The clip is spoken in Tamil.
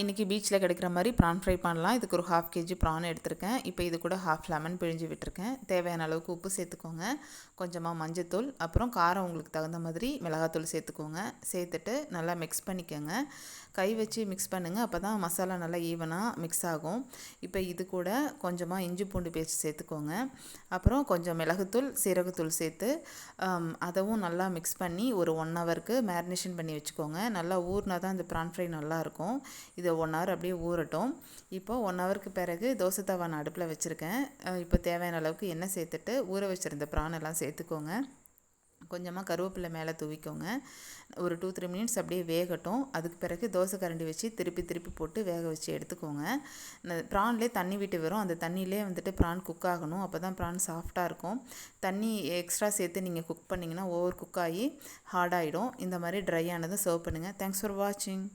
இன்றைக்கி பீச்சில் கிடைக்கிற மாதிரி ப்ரான் ஃப்ரை பண்ணலாம். இதுக்கு ஒரு ஹாஃப் கேஜி ப்ரான் எடுத்திருக்கேன். இப்போ இது கூட ஹாஃப் லெமன் பிழிஞ்சு விட்டுருக்கேன். தேவையான அளவுக்கு உப்பு சேர்த்துக்கோங்க. கொஞ்சமாக மஞ்சத்தூள் அப்புறம் காரம் உங்களுக்கு தகுந்த மாதிரி மிளகாத்தூள் சேர்த்துக்கோங்க. சேர்த்துட்டு நல்லா மிக்ஸ் பண்ணிக்கோங்க. கை வச்சு மிக்ஸ் பண்ணுங்கள் அப்போ தான் மசாலா நல்லா ஈவனாக மிக்ஸ் ஆகும். இப்போ இது கூட கொஞ்சமாக இஞ்சி பூண்டு பேஸ்ட் சேர்த்துக்கோங்க. அப்புறம் கொஞ்சம் மிளகுத்தூள் சீரகத்தூள் சேர்த்து அதவும் நல்லா மிக்ஸ் பண்ணி ஒரு ஒன் ஹவருக்கு மேரினேஷன் பண்ணி வச்சுக்கோங்க. நல்லா ஊர்னா தான் இந்த ப்ரான் ஃப்ரை நல்லாயிருக்கும் இதை ஒன் ஹவர் அப்படியே ஊறட்டும். இப்போ ஒன் ஹவருக்கு பிறகு தோசை தவா நான் அடுப்பில் வச்சுருக்கேன். இப்போ தேவையான அளவுக்கு எண்ணெய் சேர்த்துட்டு ஊற வச்சுருந்த ப்ரானெல்லாம் சேர்த்துக்கோங்க. கொஞ்சமாக கருவேப்பிலை மேலே தூவிக்கோங்க. ஒரு டூ த்ரீ மினிட்ஸ் அப்படியே வேகட்டும். அதுக்கு பிறகு தோசை கரண்டி வச்சு திருப்பி திருப்பி போட்டு வேக வச்சு எடுத்துக்கோங்க. ப்ரான்லேயே தண்ணி விட்டு வரும். அந்த தண்ணியிலே வந்துட்டு ப்ரான் குக் ஆகணும். அப்போ தான் ப்ரான் சாஃப்டாக இருக்கும். தண்ணி எக்ஸ்ட்ரா சேர்த்து நீங்கள் குக் பண்ணிங்கன்னா ஓவர் குக் ஆகி ஹார்டாகிடும் இந்த மாதிரி ட்ரை ஆனதும் சர்வ் பண்ணுங்கள் தேங்க்ஸ் ஃபார் வாட்சிங்